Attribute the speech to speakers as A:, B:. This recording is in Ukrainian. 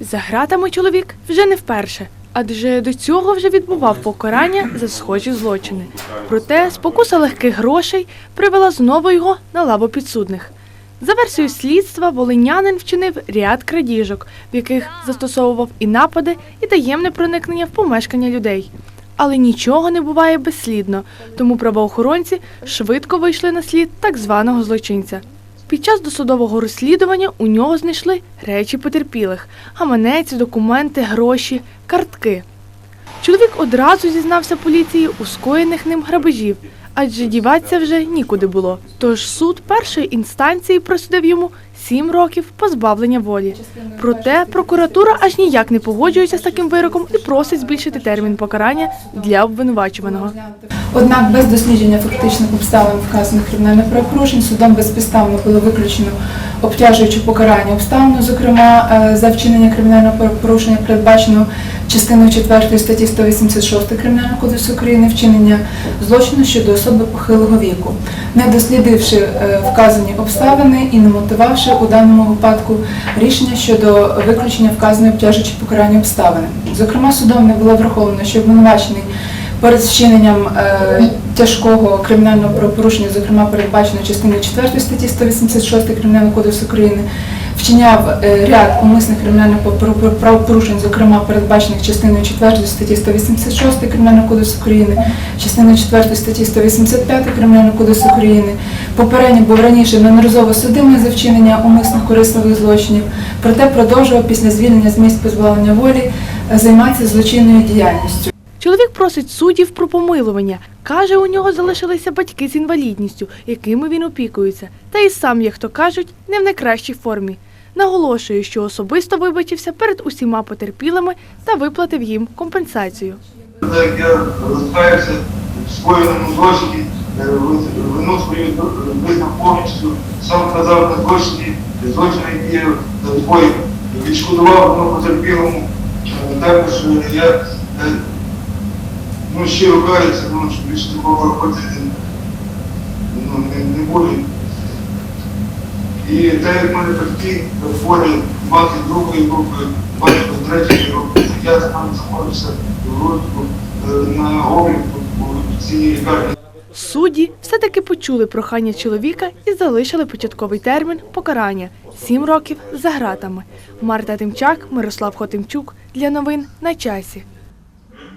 A: За гратами чоловік вже не вперше, адже до цього вже відбував покарання за схожі злочини. Проте спокуса легких грошей привела знову його на лаву підсудних. За версією слідства, волинянин вчинив ряд крадіжок, в яких застосовував і напади, і таємне проникнення в помешкання людей. Але нічого не буває безслідно, тому правоохоронці швидко вийшли на слід так званого злочинця. Під час досудового розслідування у нього знайшли речі потерпілих: гаманець, документи, гроші, картки. Чоловік одразу зізнався поліції у скоєних ним грабежів, адже діватися вже нікуди було. Тож суд першої інстанції присудив йому сім років позбавлення волі. Проте прокуратура аж ніяк не погоджується з таким вироком і просить збільшити термін покарання для обвинувачуваного.
B: Однак без дослідження фактичних обставин вказаних кримінальних правопорушень судом безпідставно було виключено обтяжуюче покарання обставину, зокрема е, за вчинення кримінального правопорушення, передбаченого частиною 4 статті 186 Кримінального кодексу України, вчинення злочину щодо особи похилого віку, не дослідивши е, вказані обставини і не мотивавши у даному випадку рішення щодо виключення вказаної обтяжуючи покарання обставини. Зокрема, судом не було враховано, що обвинувачений перед вчиненням е, тяжкого кримінального правопорушення, зокрема передбачено частиною 4 статті 186 Кримінального кодексу України, вчиняв е, ряд умисних кримінальних правопор- правопорушень, зокрема передбачених частиною 4 статті 186 Кримінального кодексу України, частиною 4 статті 185 Кримінального кодексу України. Попередньо був раніше неодноразово судимий за вчинення умисних корисливих злочинів, проте продовжував після звільнення з місць позбавлення волі е, займатися злочинною діяльністю.
A: Чоловік просить суддів про помилування. Каже, у нього залишилися батьки з інвалідністю, якими він опікується. Та й сам, як то кажуть, не в найкращій формі. Наголошує, що особисто вибачився перед усіма потерпілими та виплатив їм компенсацію.
C: Так я розкаюся в скоєному злочині, е, вину свою визнав повністю, сам казав на злочині, злочини, які я твої відшкодував воно потерпілому. Е, Також е, я е, ну, щиро каюся, тому що більше такого робити ну, не, не буду. І так як в мене батьки хворі, мати другої групи, батько третьої групи, я сам знаходився в розвитку на обліку цій лікарні.
A: Судді все-таки почули прохання чоловіка і залишили початковий термін покарання сім років за гратами. Марта Тимчак, Мирослав Хотимчук для новин на часі.